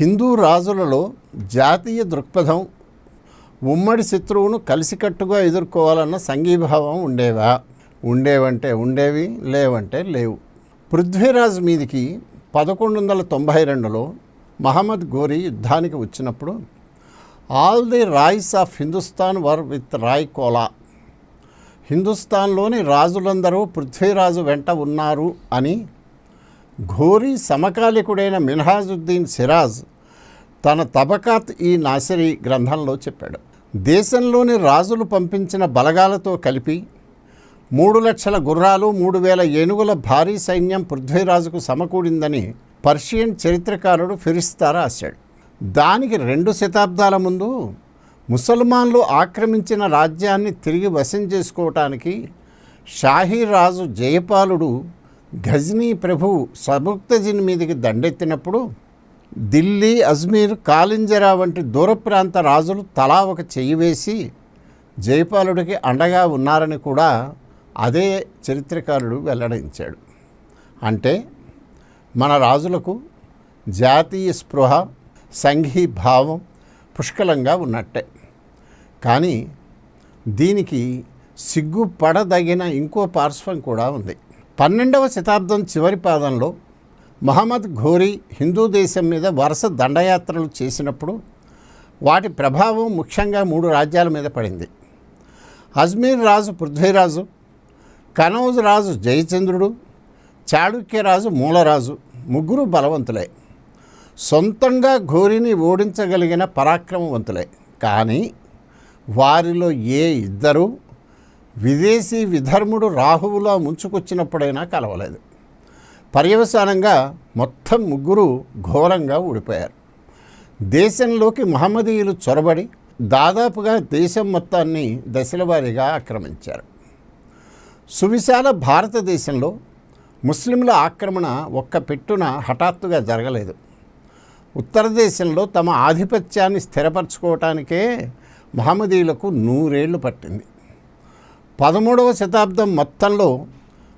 హిందూ రాజులలో జాతీయ దృక్పథం ఉమ్మడి శత్రువును కలిసికట్టుగా ఎదుర్కోవాలన్న సంఘీభావం ఉండేవా? ఉండేవంటే ఉండేవి లేవంటే లేవు. పృథ్వీరాజ్ మీదికి పదకొండు వందల తొంభై రెండులో మహమ్మద్ గోరీ యుద్ధానికి వచ్చినప్పుడు all the Rais of Hindustan were with Rai Kola. హిందుస్థాన్లోని రాజులందరూ పృథ్వీరాజు వెంట ఉన్నారు అని ఘోరీ సమకాలికుడైన మిన్హాజుద్దీన్ సిరాజ్ తన తబకాత్ ఈ నాసిరి గ్రంథంలో చెప్పాడు. దేశంలోని రాజులు పంపించిన బలగాలతో కలిపి మూడు లక్షల గుర్రాలు మూడు వేల ఏనుగుల భారీ సైన్యం పృథ్వీరాజుకు సమకూడిందని పర్షియన్ చరిత్రకారుడు ఫిరిస్తా రాశాడు. దానికి రెండు శతాబ్దాల ముందు ముసల్మాన్లు ఆక్రమించిన రాజ్యాన్ని తిరిగి వశం చేసుకోవటానికి షాహీ రాజు జయపాలుడు ఘజ్నీ ప్రభు సముక్తజిన్ మీదకి దండెత్తినప్పుడు ఢిల్లీ అజ్మీర్ కాలింజరా వంటి దూర ప్రాంత రాజులు తలా ఒక చెయ్యి వేసి జయపాలుడికి అండగా ఉన్నారని కూడా అదే చరిత్రకారుడు వెల్లడించాడు. అంటే మన రాజులకు జాతీయ స్పృహ సంఘీభావం పుష్కలంగా ఉన్నట్టే. కానీ దీనికి సిగ్గుపడదగిన ఇంకో పార్శ్వం కూడా ఉంది. పన్నెండవ శతాబ్దం చివరి పాదంలో మహమ్మద్ ఘోరీ హిందూ దేశం మీద వరుస దండయాత్రలు చేసినప్పుడు వాటి ప్రభావం ముఖ్యంగా మూడు రాజ్యాల మీద పడింది. అజ్మీర్ రాజు పృథ్వీరాజు కనౌజ్ రాజు జయచంద్రుడు చాళుక్యరాజు మూలరాజు ముగ్గురు బలవంతులే. సొంతంగా ఘోరిని ఓడించగలిగిన పరాక్రమవంతులే. కానీ వారిలో ఏ ఇద్దరు విదేశీ విధర్ముడు రాహువులా ముంచుకొచ్చినప్పుడైనా కలవలేదు. పర్యవసానంగా మొత్తం ముగ్గురు ఘోరంగా ఊడిపోయారు. దేశంలోకి మహమ్మదీయులు చొరబడి దాదాపుగా దేశం మొత్తాన్ని దశలవారీగా ఆక్రమించారు. సువిశాల భారతదేశంలో ముస్లింల ఆక్రమణ ఒక్క పెట్టున హఠాత్తుగా జరగలేదు. ఉత్తర దేశంలో తమ ఆధిపత్యాన్ని స్థిరపరచుకోవటానికే మహమ్మదీయులకు నూరేళ్ళు పట్టింది. పదమూడవ శతాబ్దం మొత్తంలో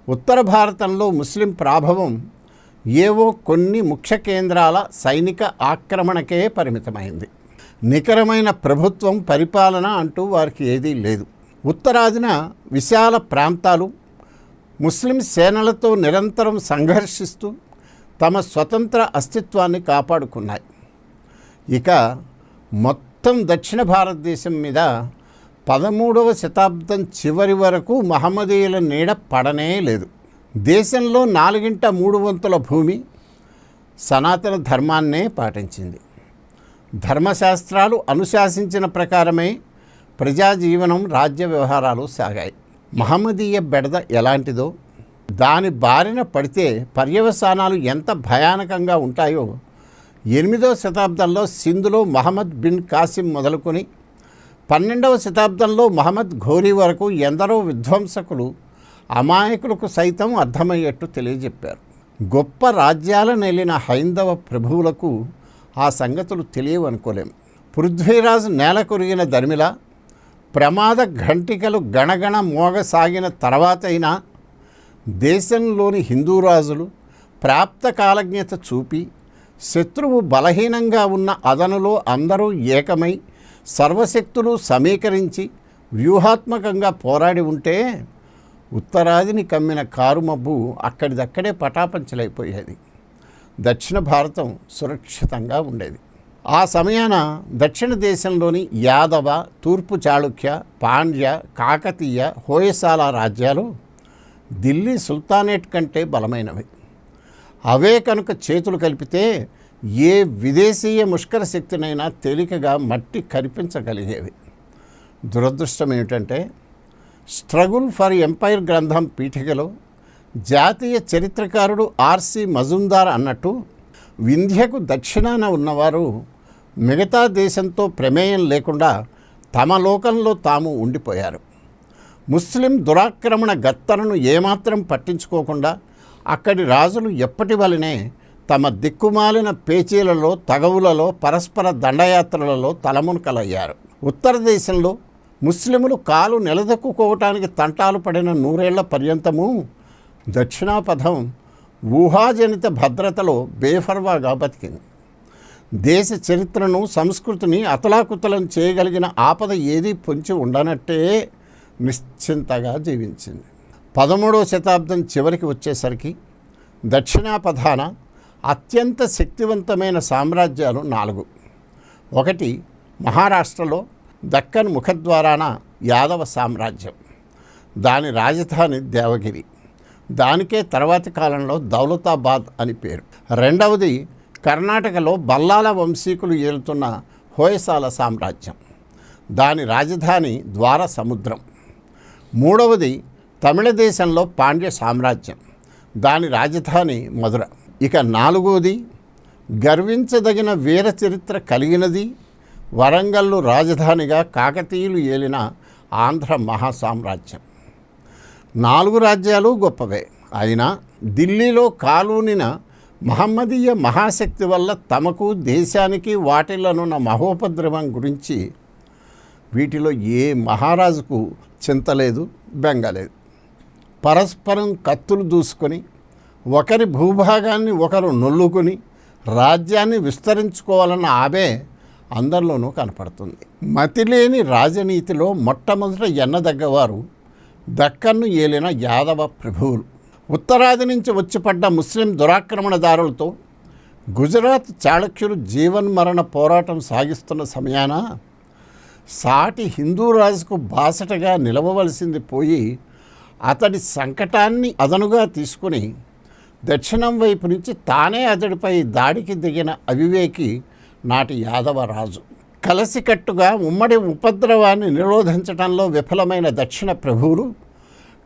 ఉత్తర భారతంలో ముస్లిం ప్రాభవం ఏవో కొన్ని ముఖ్య కేంద్రాల సైనిక ఆక్రమణకే పరిమితమైంది. నికరమైన ప్రభుత్వం పరిపాలన అంటూ వారికి ఏదీ లేదు. ఉత్తరాదిన విశాల ప్రాంతాలు ముస్లిం సేనలతో నిరంతరం సంఘర్షిస్తూ తమ స్వతంత్ర అస్తిత్వాన్ని కాపాడుకున్నాయి. ఇక మొత్తం దక్షిణ భారతదేశం మీద పదమూడవ శతాబ్దం చివరి వరకు మహమ్మదీయుల నీడ పడనే లేదు. దేశంలో నాలుగింట మూడు వంతుల భూమి సనాతన ధర్మాన్నే పాటించింది. ధర్మశాస్త్రాలు అనుశాసించిన ప్రకారమే ప్రజాజీవనం రాజ్య వ్యవహారాలు సాగాయి. మహమ్మదీయ బెడద ఎలాంటిదో దాని బారిన పడితే పర్యవసానాలు ఎంత భయానకంగా ఉంటాయో ఎనిమిదవ శతాబ్దంలో సింధులో మహమ్మద్ బిన్ కాసిం మొదలుకొని పన్నెండవ శతాబ్దంలో మహమ్మద్ ఘోరీ వరకు ఎందరో విధ్వంసకులు అమాయకులకు సైతం అర్థమయ్యేట్టు తెలియజెప్పారు. గొప్ప రాజ్యాల నెలిన హైందవ ప్రభువులకు ఆ సంగతులు తెలియవనుకోలేం. పృథ్వీరాజ్ నేల కొరిగిన దరిమిల ప్రమాద ఘంటికలు గణగణ మోగసాగిన తర్వాతైనా దేశంలోని హిందూ రాజులు ప్రాప్త కాలజ్ఞత చూపి శత్రువు బలహీనంగా ఉన్న అదనులో అందరూ ఏకమై సర్వశక్తులు సమీకరించి వ్యూహాత్మకంగా పోరాడి ఉంటే ఉత్తరాదిని కమ్మిన కారుమబ్బు అక్కడిదక్కడే పటాపంచలైపోయేది. దక్షిణ భారతం సురక్షితంగా ఉండేది. ఆ సమయాన దక్షిణ దేశంలోని యాదవ తూర్పు చాళుక్య పాండ్య కాకతీయ హోయసాల రాజ్యాలు ఢిల్లీ సుల్తానేట్ కంటే బలమైనవి. అవే కనుక చేతులు కలిపితే ఏ విదేశీయ ముష్కర శక్తినైనా తేలికగా మట్టి కరిపించగలిగేవి. దురదృష్టం ఏమిటంటే స్ట్రగుల్ ఫర్ ఎంపైర్ గ్రంథం పీఠికలో జాతీయ చరిత్రకారుడు ఆర్సి మజుందార్ అన్నట్టు వింధ్యకు దక్షిణాన ఉన్నవారు మిగతా దేశంతో ప్రమేయం లేకుండా తమ లోకంలో తాము ఉండిపోయారు. ముస్లిం దురాక్రమణ గత్తలను ఏమాత్రం పట్టించుకోకుండా అక్కడి రాజులు ఎప్పటి వలనే తమ దిక్కుమాలిన పేచీలలో తగవులలో పరస్పర దండయాత్రలలో తలమునకలయ్యారు. ఉత్తర దేశంలో ముస్లిములు కాలు నిలదొక్కుకోవటానికి తంటాలు పడిన నూరేళ్ళ పర్యంతము దక్షిణాపథం ఊహాజనిత భద్రతలో బేఫర్వాగా బతికింది. దేశ చరిత్రను సంస్కృతిని అతలాకుతలం చేయగలిగిన ఆపద ఏదీ పొంచి ఉండనట్టే నిశ్చింతగా జీవించింది. పదమూడవ శతాబ్దం చివరికి వచ్చేసరికి దక్షిణాపధాన అత్యంత శక్తివంతమైన సామ్రాజ్యాలు నాలుగు. ఒకటి మహారాష్ట్రలో దక్కన్ ముఖద్వారాన యాదవ సామ్రాజ్యం. దాని రాజధాని దేవగిరి. దానికే తర్వాతి కాలంలో దౌలతాబాద్ అని పేరు. రెండవది కర్ణాటకలో బల్లాల వంశీకులు ఏలుతున్న హోయసాల సామ్రాజ్యం. దాని రాజధాని ద్వార సముద్రం. మూడవది తమిళ దేశంలో పాండ్య సామ్రాజ్యం. దాని రాజధాని మధుర. ఇక నాలుగోది గర్వించదగిన వీర చరిత్ర కలిగినది వరంగల్లు రాజధానిగా కాకతీయులు ఏలిన ఆంధ్ర మహాసామ్రాజ్యం. నాలుగు రాజ్యాలు గొప్పవే. అయినా దిల్లీలో కాలూనిన మహమ్మదీయ మహాశక్తి వల్ల తమకు దేశానికి వాటిల్లనున్న మహోపద్రవం గురించి వీటిలో ఏ మహారాజుకు చింతలేదు బెంగలేదు పరస్పరం కత్తులు దూసుకొని ఒకరి భూభాగాన్ని ఒకరు నొల్లుకొని రాజ్యాన్ని విస్తరించుకోవాలన్న ఆబే అందరిలోనూ కనపడుతుంది. మతిలేని రాజనీతిలో మొట్టమొదట ఎన్నదగ్గవారు దక్కన్ను ఏలిన యాదవ ప్రభువులు. ఉత్తరాది నుంచి వచ్చిపడ్డ ముస్లిం దురాక్రమణదారులతో గుజరాత్ చాళుక్యులు జీవన్మరణ పోరాటం సాగిస్తున్న సమయాన సాటి హిందూ రాజుకు బాసటగా నిలవవలసింది పోయి అతడి సంకటాన్ని అదనుగా తీసుకుని దక్షిణం వైపు నుంచి తానే అతడిపై దాడికి దిగిన అవివేకి నాటి యాదవ రాజు కలసికట్టుగా ఉమ్మడి ఉపద్రవాన్ని నిరోధించడంలో విఫలమైన దక్షిణ ప్రభువులు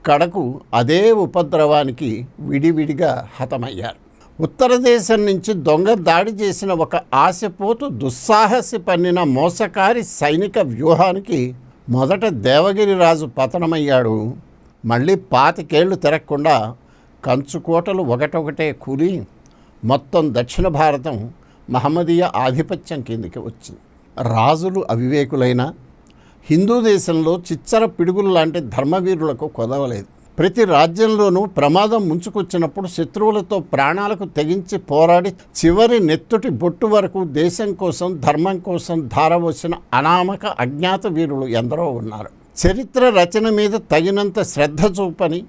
కడకు అదే ఉపద్రవానికి విడివిడిగా హతమయ్యారు. ఉత్తర దేశం నుంచి దొంగ దాడి చేసిన ఒక ఆశపోతు దుస్సాహసి పన్నిన మోసకారి సైనిక వ్యూహానికి మొదట దేవగిరి రాజు పతనమయ్యాడు. మళ్ళీ పాతికేళ్ళు తిరగకుండా కంచుకోటలు ఒకటొకటే కూలి మొత్తం దక్షిణ భారతం మహమ్మదీయ ఆధిపత్యం కిందికి వచ్చింది. రాజులు అవివేకులైన హిందూ దేశంలో చిచ్చర పిడుగులు లాంటి ధర్మవీరులకు కొదవలేదు. ప్రతి రాజ్యంలోనూ ప్రమాదం ముంచుకొచ్చినప్పుడు శత్రువులతో ప్రాణాలకు తెగించి పోరాడి చివరి నెత్తుటి బొట్టు వరకు దేశం కోసం ధర్మం కోసం ధారవోసిన అనామక అజ్ఞాత వీరులు ఎందరో ఉన్నారు. చరిత్ర రచన మీద తగినంత శ్రద్ధ చూపని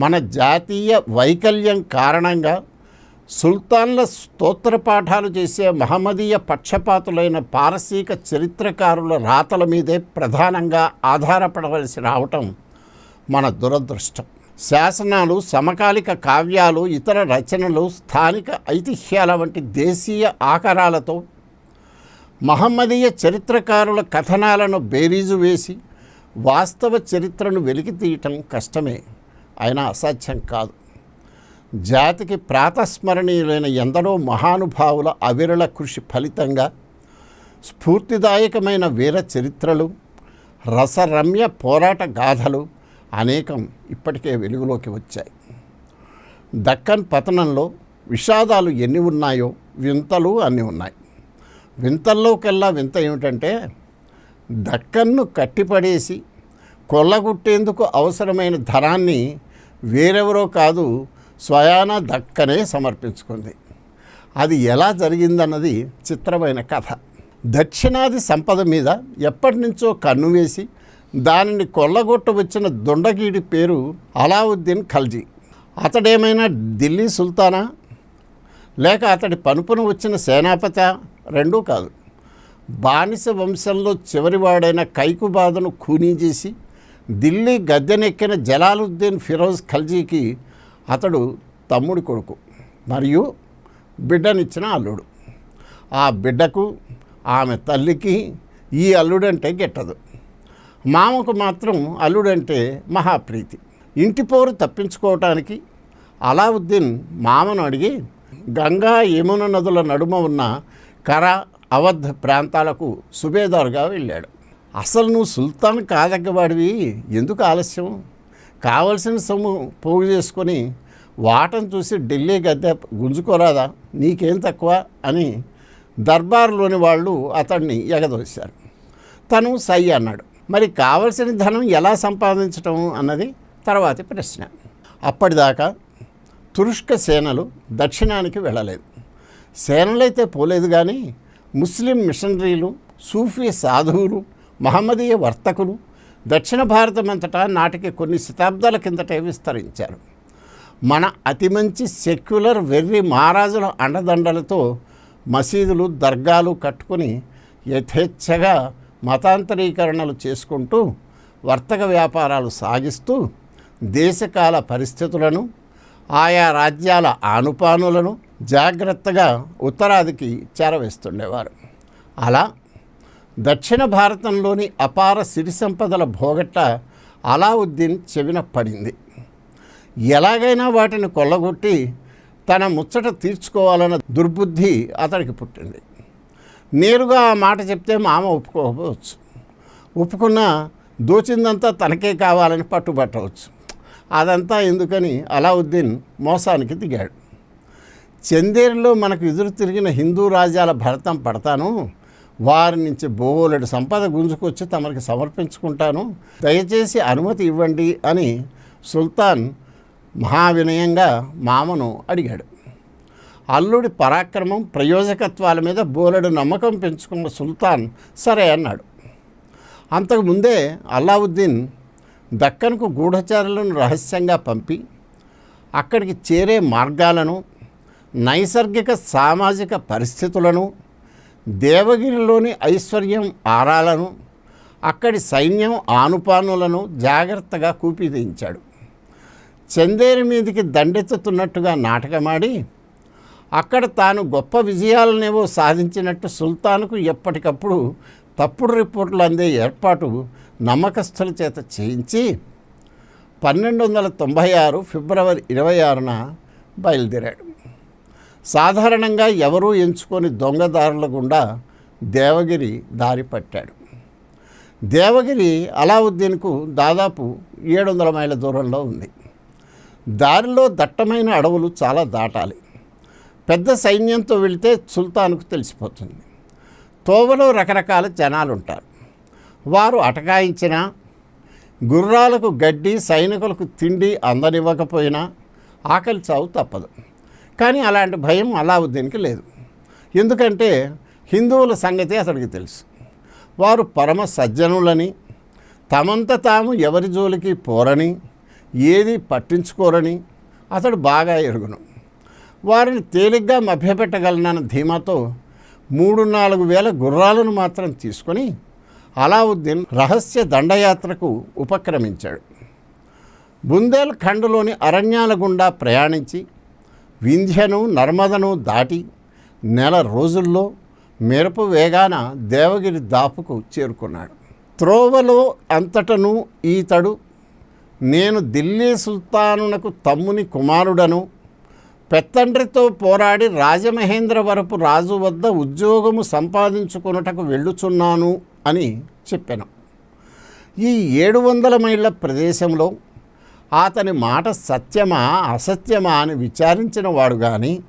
మన జాతీయ వైకల్యం కారణంగా సుల్తాన్ల స్తోత్ర పాఠాలు చేసే మహమ్మదీయ పక్షపాతులైన పారసీక చరిత్రకారుల రాతల మీదే ప్రధానంగా ఆధారపడవలసి రావటం మన దురదృష్టం. శాసనాలు సమకాలిక కావ్యాలు ఇతర రచనలు స్థానిక ఐతిహ్యాల వంటి దేశీయ ఆకారాలతో మహమ్మదీయ చరిత్రకారుల కథనాలను బేరీజు వేసి వాస్తవ చరిత్రను వెలికి తీయటం కష్టమే. అయినా అసాధ్యం కాదు. జాతికి ప్రాతస్మరణీయులైన ఎందరో మహానుభావుల అవిరళ కృషి ఫలితంగా స్ఫూర్తిదాయకమైన వీర చరిత్రలు రసరమ్య పోరాట గాథలు అనేకం ఇప్పటికే వెలుగులోకి వచ్చాయి. దక్కన్ పతనంలో విషాదాలు ఎన్ని ఉన్నాయో వింతలు అన్నీ ఉన్నాయి. వింతల్లోకెల్లా వింత ఏమిటంటే దక్కన్ను కట్టిపడేసి కొల్లగొట్టేందుకు అవసరమైన ధనాన్ని వేరెవరో కాదు స్వయాన దక్కనే సమర్పించుకుంది. అది ఎలా జరిగిందన్నది చిత్రమైన కథ. దక్షిణాది సంపద మీద ఎప్పటి నుంచో కన్ను వేసి దానిని కొల్లగొట్ట వచ్చిన దొండగీడి పేరు అలావుద్దీన్ ఖల్జీ. అతడేమైనా ఢిల్లీ సుల్తానా? లేక అతడి పనుపున వచ్చిన సేనాపత? రెండూ కాదు. బానిస వంశంలో చివరివాడైన కైకుబాధను ఖూనీ చేసి ఢిల్లీ గద్దెనెక్కిన జలాలుద్దీన్ ఫిరోజ్ ఖల్జీకి అతడు తమ్ముడి కొడుకు మరియు బిడ్డనిచ్చిన అల్లుడు. ఆ బిడ్డకు ఆమె తల్లికి ఈ అల్లుడంటే గిట్టదు. మామకు మాత్రం అల్లుడంటే మహాప్రీతి. ఇంటి పోరు తప్పించుకోవటానికి అలావుద్దీన్ మామను అడిగి గంగా యమున నదుల నడుమ ఉన్న కర అవధ్ ప్రాంతాలకు సుబేదారుగా వెళ్ళాడు. అసలు నువ్వు సుల్తాన్ కాదగ్గవాడివి. ఎందుకు ఆలస్యం? కావలసిన సొమ్ము పోగు చేసుకొని వాటను చూసి ఢిల్లీ గద్దె గుంజుకోరాదా? నీకేం తక్కువ? అని దర్బార్లోని వాళ్ళు అతన్ని ఎగదోశారు. తను సై అన్నాడు. మరి కావలసిన ధనం ఎలా సంపాదించటం అన్నది తర్వాతి ప్రశ్న. అప్పటిదాకా తురుష్క సేనలు దక్షిణానికి వెళ్ళలేదు. సేనలైతే పోలేదు కానీ ముస్లిం మిషనరీలు సూఫీ సాధువులు మహమ్మదీయ వర్తకులు దక్షిణ భారతమంతటా నాటికి కొన్ని శతాబ్దాల కిందటే విస్తరించారు. మన అతి మంచి సెక్యులర్ వెర్రి మహారాజుల అండదండలతో మసీదులు దర్గాలు కట్టుకుని యథేచ్ఛగా మతాంతరీకరణలు చేసుకుంటూ వర్తక వ్యాపారాలు సాగిస్తూ దేశకాల పరిస్థితులను ఆయా రాజ్యాల ఆనుపానులను జాగ్రత్తగా ఉత్తరాదికి చేరవేస్తుండేవారు. అలా దక్షిణ భారతంలోని అపార సిరి సంపదల భోగట్ట అలావుద్దీన్ చెవిన పడింది. ఎలాగైనా వాటిని కొల్లగొట్టి తన ముచ్చట తీర్చుకోవాలన్న దుర్బుద్ధి అతడికి పుట్టింది. నేరుగా ఆ మాట చెప్తే మామ ఒప్పుకోకపోవచ్చు. ఒప్పుకున్నా దోచిందంతా తనకే కావాలని పట్టుబట్టవచ్చు. అదంతా ఎందుకని అలావుద్దీన్ మోసానికి దిగాడు. చందేరులో మనకు ఎదురు తిరిగిన హిందూ రాజ్యాల భరతం పడతాను? వారి నుంచి బోలెడు సంపద గుంజుకొచ్చి తమరికి సమర్పించుకుంటాను. దయచేసి అనుమతి ఇవ్వండి అని సుల్తాన్ మహావినయంగా మామను అడిగాడు. అల్లుడి పరాక్రమం ప్రయోజకత్వాల మీద బోలెడు నమ్మకం పెంచుకున్న సుల్తాన్ సరే అన్నాడు. అంతకుముందే అల్లావుద్దీన్ దక్కన్కు గూఢచారులను రహస్యంగా పంపి అక్కడికి చేరే మార్గాలను నైసర్గిక సామాజిక పరిస్థితులను దేవగిరిలోని ఐశ్వర్యం ఆరాలను అక్కడి సైన్యం ఆనుపానులను జాగ్రత్తగా కూపిదించాడు చందేరి మీదికి దండెత్తుతున్నట్టుగా నాటకమాడి అక్కడ తాను గొప్ప విజయాలనేవో సాధించినట్టు సుల్తాన్కు ఎప్పటికప్పుడు తప్పుడు రిపోర్టులు అందే ఏర్పాటు నమ్మకస్తుల చేత చేయించి పన్నెండు వందల తొంభై ఆరు ఫిబ్రవరి ఇరవై ఆరున బయలుదేరాడు. సాధారణంగా ఎవరూ ఎంచుకొని దొంగదారుల గుండా దేవగిరి దారి పట్టాడు. దేవగిరి అలావుద్దీన్కు దాదాపు ఏడు వందల మైళ్ళ దూరంలో ఉంది. దారిలో దట్టమైన అడవులు చాలా దాటాలి. పెద్ద సైన్యంతో వెళితే సుల్తాన్కు తెలిసిపోతుంది. తోవలో రకరకాల జనాలు ఉంటారు వారు అటకాయించిన గుర్రాలకు గడ్డి సైనికులకు తిండి అందనివ్వకపోయినా ఆకలి చావు తప్పదు. కానీ అలాంటి భయం అలావుద్దీన్కి లేదు. ఎందుకంటే హిందువుల సంగతి అతడికి తెలుసు. వారు పరమ సజ్జనులని తమంత తాము ఎవరి జోలికి పోరని ఏది పట్టించుకోరని అతడు బాగా ఎరుగును. వారిని తేలిగ్గా మభ్యపెట్టగలనన్న ధీమాతో మూడు నాలుగు వేల గుర్రాలను మాత్రం తీసుకొని అలావుద్దీన్ రహస్య దండయాత్రకు ఉపక్రమించాడు. బుందేల్ ఖండ్లోని అరణ్యాల గుండా ప్రయాణించి వింధ్యను నర్మదను దాటి నెల రోజుల్లో మెరుపు వేగాన దేవగిరి దాపుకు చేరుకున్నాడు. త్రోవలో అంతటను ఈతడు నేను ఢిల్లీ సుల్తానునకు తమ్ముని కుమారుడను పెత్తండ్రితో పోరాడి రాజమహేంద్రవరపు రాజు వద్ద ఉద్యోగము సంపాదించుకొనుటకు వెళ్ళుచున్నాను అని చెప్పాను. ఈ ఏడు వందల మైళ్ళ ప్రదేశంలో అతని మాట సత్యమా అసత్యమా అని విచారించిన వాడు కానీ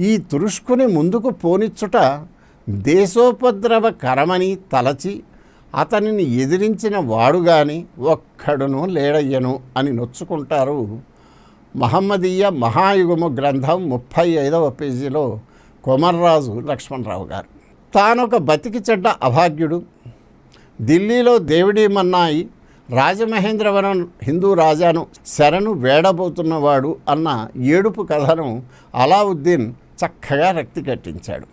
ఈ తురుష్కుని ముందుకు పోనిచ్చుట దేశోపద్రవ కరమని తలచి అతనిని ఎదిరించిన వాడు కానీ ఒక్కడును లేడయ్యను అని నొచ్చుకుంటారు. మహమ్మదీయ మహాయుగము గ్రంథం ముప్పై ఐదవ పేజీలో కొమర్రాజు లక్ష్మణరావు గారు. తానొక బతికి చెడ్డ అభాగ్యుడు. ఢిల్లీలో దేవుడి మన్నాయి రాజమహేంద్రవరం హిందూ రాజాను శరణు వేడబోతున్నవాడు అన్న ఏడుపు కథను అలావుద్దీన్ చక్కగా రక్తి కట్టించాడు.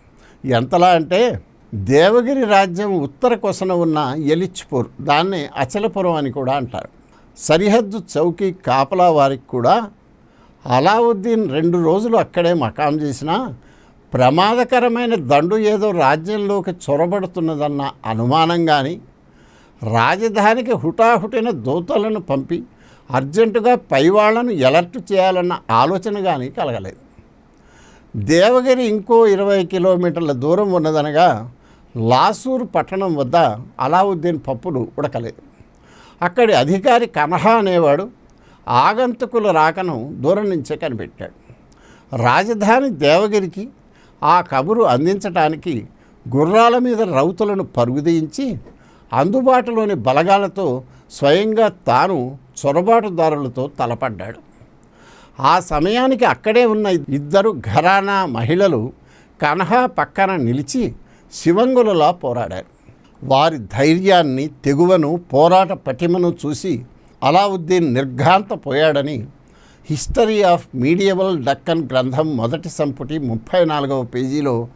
ఎంతలా అంటే దేవగిరి రాజ్యం ఉత్తర కొసన ఉన్న ఎలిచ్పూర్ దాన్ని అచలపురం అని కూడా అంటారు. సరిహద్దు చౌకీ కాపలా వారికి కూడా అలావుద్దీన్ రెండు రోజులు అక్కడే మకాం చేసినా ప్రమాదకరమైన దండు ఏదో రాజ్యంలోకి చొరబడుతున్నదన్న అనుమానం కానీ రాజధానికి హుటాహుటిన దూతలను పంపి అర్జెంటుగా పైవాళ్ళను ఎలర్ట్ చేయాలన్న ఆలోచన కానీ కలగలేదు. దేవగిరి ఇంకో ఇరవై కిలోమీటర్ల దూరం ఉన్నదనగా లాసూర్ పట్టణం వద్ద అలావుద్దీన్ పప్పులు ఉడకలేదు. అక్కడి అధికారి కనహా అనేవాడు ఆగంతుకుల రాకను దూరం నుంచే కనిపెట్టాడు. రాజధాని దేవగిరికి ఆ కబురు అందించటానికి గుర్రాల మీద రౌతులను పరుగుదీయించి అందుబాటులోని బలగాలతో స్వయంగా తాను చొరబాటుదారులతో తలపడ్డాడు. ఆ సమయానికి అక్కడే ఉన్న ఇద్దరు ఘరానా మహిళలు కనహా పక్కన నిలిచి శివంగులలా పోరాడారు. వారి ధైర్యాన్ని తెగువను పోరాట పటిమను చూసి అలావుద్దీన్ నిర్ఘాంతపోయాడని హిస్టరీ ఆఫ్ మీడియబుల్ డక్కన్ గ్రంథం మొదటి సంపుటి ముప్పై నాలుగవ పేజీలో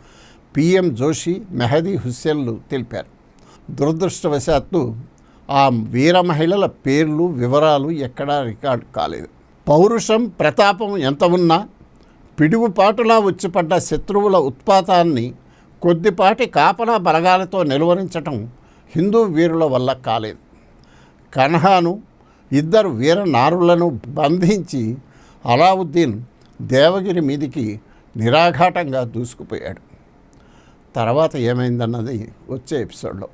పిఎం జోషి మెహదీ హుస్సేన్లు తెలిపారు. దురదృష్టవశాత్తు ఆ వీర మహిళల పేర్లు వివరాలు ఎక్కడా రికార్డు కాలేదు. పౌరుషం ప్రతాపం ఎంత ఉన్నా పిడుగుపాటులా వచ్చిపడ్డ శత్రువుల ఉత్పాతాన్ని కొద్దిపాటి కాపలా బలగాలతో నిలువరించటం హిందూ వీరుల వల్ల కాలేదు. కన్హాను ఇద్దరు వీర నారులను బంధించి అలావుద్దీన్ దేవగిరి మీదికి నిరాఘాటంగా దూసుకుపోయాడు. తర్వాత ఏమైందన్నది వచ్చే ఎపిసోడ్లో.